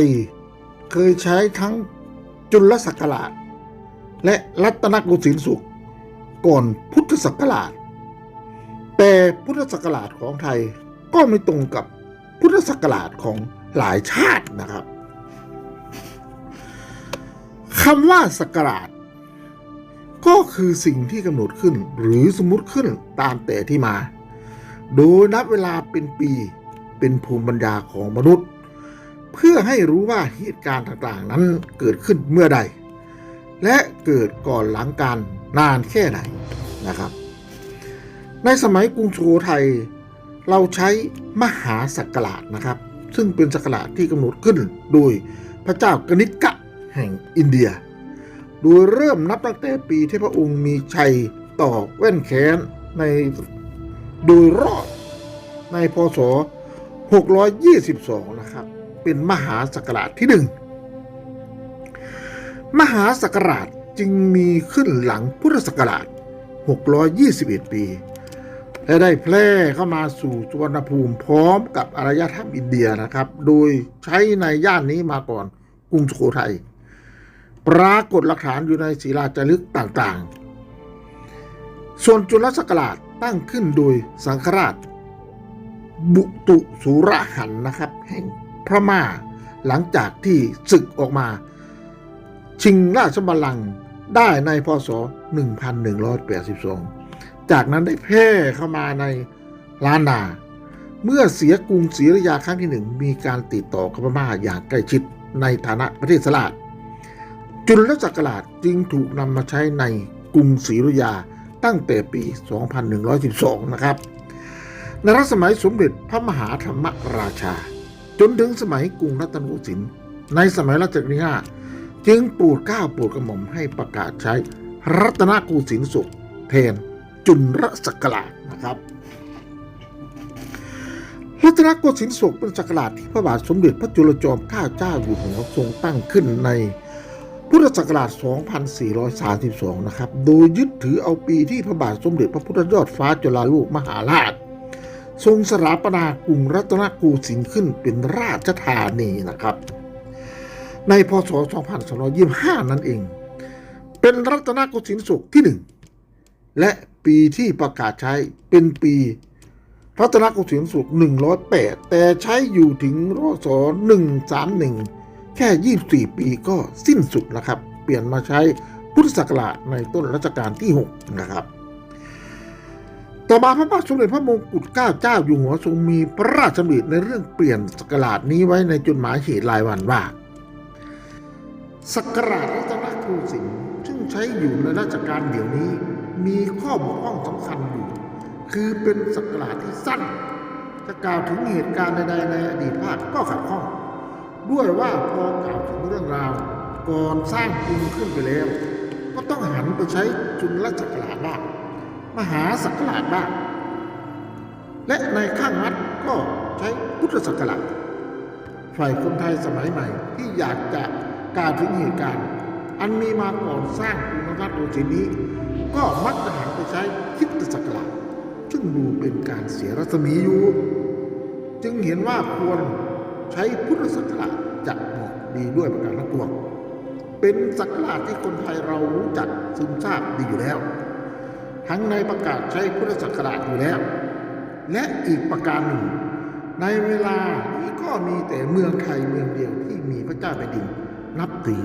ยเคยใช้ทั้งจุลศักราช และรัตนโกสินทร์สุขก่อนพุทธศักราช แต่พุทธศักราชของไทยก็ไม่ตรงกับพุทธศักราชของหลายชาตินะครับคำว่าศักราช ก็คือสิ่งที่กำหนดขึ้นหรือสมมติขึ้นตามแต่ที่มา โดยนับเวลาเป็นปีเป็นภูมิปัญญาของมนุษย์ เพื่อให้รู้ว่าเหตุการณ์ต่างๆนั้นเกิดขึ้นเมื่อใด และเกิดก่อนหลังการนานแค่ไหนนะครับ ในสมัยกรุงสุโขทัยเราใช้มหาศักราชนะครับ ซึ่งเป็นศักราชที่กำหนดขึ้นโดยพระเจ้ากนิษกะแห่งอินเดีย โดยเริ่มนับตั้งแต่ปีที่พระองค์มีชัยต่อแว่นแขนในโดยรอบในพศ 622 นะครับ เป็นมหาศักราชที่หนึ่งมหาศักราชจึงมีขึ้นหลังพุทธศักราช 621 ปี และได้แพร่เข้ามาสู่สุวรรณภูมิพร้อมกับอารยธรรมอินเดียนะครับ โดยใช้ในย่านนี้มาก่อนกรุงสุโขทัย ปรากฏหลักฐานอยู่ในศิลาจารึกต่างๆ ส่วนจุลศักราชตั้งขึ้นโดยสังฆราช บุตุสุรหันนะครับ แห่ง พระม่า หลังจากที่ศึกออกมา ชิงราชบัลลังก์ได้ในพศ 1182 จากนั้นได้แพร่เข้ามาในล้านนา เมื่อเสียกรุงศรีอยุธยาครั้งที่หนึ่งมีการติดต่อกับพม่าอย่างใกล้ชิดในฐานะประเทศสลาดจุลศักราชจึงถูกนำมาใช้ในกรุงศรีอยุธยาตั้งแต่ปี 2112 นะครับ ในรัชสมัยสมเด็จพระมหาธรรมราชา จนถึงสมัยกรุงรัตนโกสินทร์ในสมัยรัชกาลที่ห้าจึงปรดก้าโปรดกระหม่อมให้ประกาศใช้รัตนโกสินทร์สุขแทนจุลศักราชนะครับรัตนโกสินทร์สุขเป็นศักราชที่พระบาทสมเด็จพระจุลจอมเกล้าเจ้าอยู่หัวทรงตั้งขึ้นในพุทธศักราช 2432 นะครับ โดยยึดถือเอาปีที่พระบาทสมเด็จพระพุทธยอดฟ้าจุฬาโลกมหาราช ทรงสถาปนากรุงรัตนโกสินทร์ขึ้นเป็นราชธานีนะครับ ในพศ 2225 นั่นเอง เป็นรัตนโกสินทร์ศกที่หนึ่งและปีที่ประกาศใช้เป็นปีรัตนโกสินทร์ศก108 แต่ใช้อยู่ถึงรศ131 แค่ 24 ปีก็สิ้นสุดนะครับ เปลี่ยนมาใช้พุทธศักราชในต้นรัชกาลที่ 6 นะครับ ต่อมาพระบาทสมเด็จพระมงกุฎเกล้าเจ้าอยู่หัวทรงมีพระราชดำริในเรื่องเปลี่ยนศักราชนี้ไว้ในจดหมายเหตุรายวันว่าศักราชรัตนโกสินทร์ซึ่งใช้อยู่ในราชการเดี๋ยวนี้ มีข้อบกพร่องสำคัญอยู่ คือเป็นศักราชที่สั้นจะกล่าวถึงเหตุการณ์ใดๆในอดีตภาคก็ขัดข้อง ด้วยว่าพอกล่าวถึงเรื่องราวก่อนสร้างกรุงขึ้นไปแล้ว ก็ต้องหันไปใช้จุลศักราชบ้าง มหาศักราชบ้างและในข้างรัฐก็ใช้พุทธศักราชฝ่ายคนไทยสมัยใหม่ที่อยากจะกล่าวถึงเหตุการณ์ อันมีมาก่อนสร้างกรุงรัตนโกสินนี้ ก็มักจะหันไปใช้คริดศักราชซึ่งดูเป็นการเสียรัศมีอยู่ จึงเห็นว่าควรใช้พุทธศักราชจะเหมาะดีด้วยประการทั้งปวงเป็นศักราชที่คนไทยเรารู้จักซึมทราบดีอยู่แล้ว ทั้งในประกาศใช้พุทธศักราชอยู่แล้ว และอีกประการหนึ่ง ในเวลานี้ก็มีแต่เมืองไทยเมืองเดียวที่มีพระเจ้าแผ่นดิน นับถือ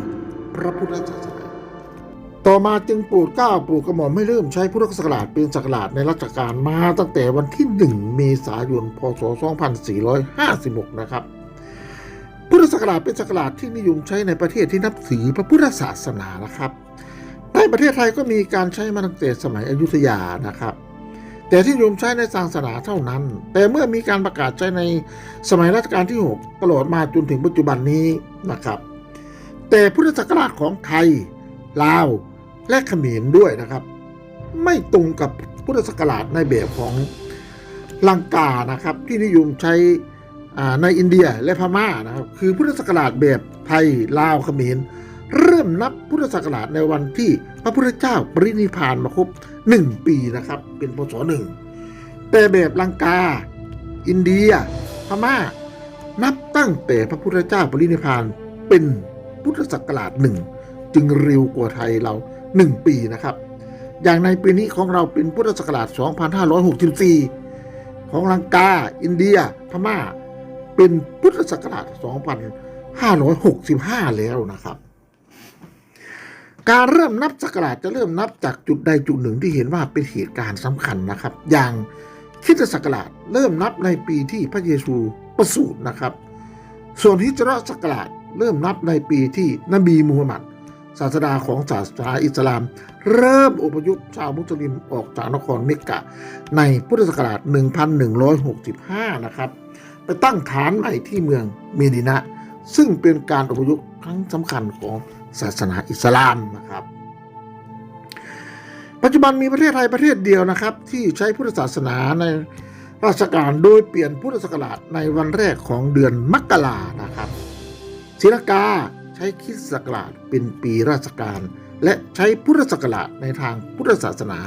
พระพุทธศาสนาต่อมาจึงโปรดเกล้าโปรดกระหม่อมให้เริ่มใช้พุทธศักราชเป็นศักราชในรัชกาลมาตั้งแต่วันที่ 1 เมษายน พศ 2456 นะครับ พุทธศักราชเป็นศักราชที่นิยมใช้ในประเทศที่นับถือพระพุทธศาสนานะครับ ในประเทศไทยก็มีการใช้มาตั้งแต่สมัยอยุธยานะครับ แต่ที่นิยมใช้ในศาสนาเท่านั้น แต่เมื่อมีการประกาศใช้ในสมัยรัชกาลที่ 6 ตลอดมาจนถึงปัจจุบันนี้นะครับ แต่พุทธศักราชของไทย ลาว และเขมรด้วยนะครับ ไม่ตรงกับพุทธศักราชในแบบของลังกานะครับ ที่นิยมใช้ในอินเดียและพม่านะครับ คือพุทธศักราชแบบไทยลาวเขมร เริ่มนับพุทธศักราชในวันที่พระพุทธเจ้าปรินิพานมาครบหนึ่งปีนะครับ เป็นพศหนึ่งแต่แบบลังกา อินเดีย พม่า นับตั้งแต่พระพุทธเจ้าปรินิพานเป็นพุทธศักราชหนึ่งจึงเร็วกว่าไทยเราหนึ่งปีนะครับ อย่างในปีนี้ของเราเป็นพุทธศักราช 2564 ของลังกา อินเดีย พม่า เป็นพุทธศักราช 2565 แล้วนะครับ การเริ่มนับศักราชจะเริ่มนับจากจุดใดจุดหนึ่งที่เห็นว่าเป็นเหตุการณ์สำคัญนะครับ อย่างคิดศักราชเริ่มนับในปีที่พระเยซูประสูตินะครับ ส่วนฮิจรัศักราชเริ่มนับในปีที่นบีมูฮัมหมัดศาสดาของศาสนาอิสลาม เริ่มอพยพชาวมุสลิมออกจากนครเมกกะในพุทธศักราช 1165 นะครับ ไปตั้งฐานใหม่ที่เมืองเมดินะ ซึ่งเป็นการอพยพครั้งสำคัญของ ศาสนาอิสลามนะครับ ปัจจุบันมีประเทศไทยประเทศเดียวนะครับ ที่ใช้พุทธศาสนาในราชการโดยเปลี่ยนพุทธศักราชในวันแรกของเดือนมกรานะครับศรีลังกาใช้คริสตศักราชเป็นปีราชการ และใช้พุทธศักราชในทางพุทธศาสนา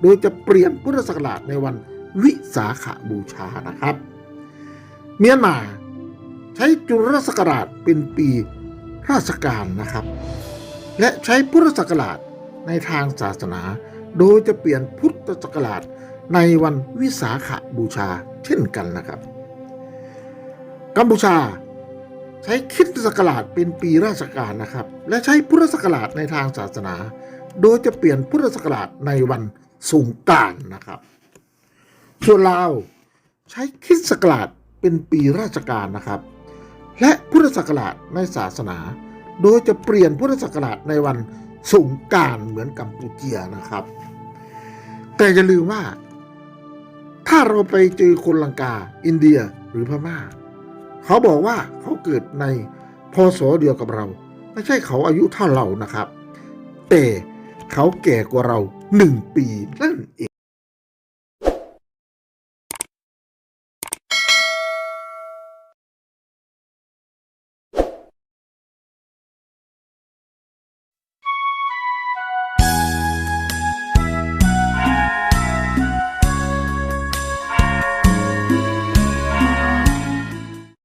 โดยจะเปลี่ยนพุทธศักราชในวันวิสาขบูชานะครับ เมียนมาใช้จุลศักราชเป็นปี ราชการนะครับ และใช้พุทธศักราชในทางศาสนา โดยจะเปลี่ยนพุทธศักราชในวันวิสาขบูชาเช่นกันนะครับ กัมพูชาใช้คิดศักราชเป็นปีราชการนะครับ และใช้พุทธศักราชในทางศาสนา โดยจะเปลี่ยนพุทธศักราชในวันสงกานต์นะครับ ส่วนลาวใช้คิดศักราชเป็นปีราชการนะครับ และพุทธศักราชในศาสนา โดยจะเปลี่ยนพุทธศักราชในวันสงการเหมือนกัมพูเจียนะครับ แต่อย่าลืมว่า ถ้าเราไปเจอคนลังกา อินเดียหรือพม่า เขาบอกว่าเขาเกิดในพศเดียวกับเรา ไม่ใช่เขาอายุเท่าเรานะครับ แต่เขาแก่กว่าเราหนึ่งปีนั่นเอง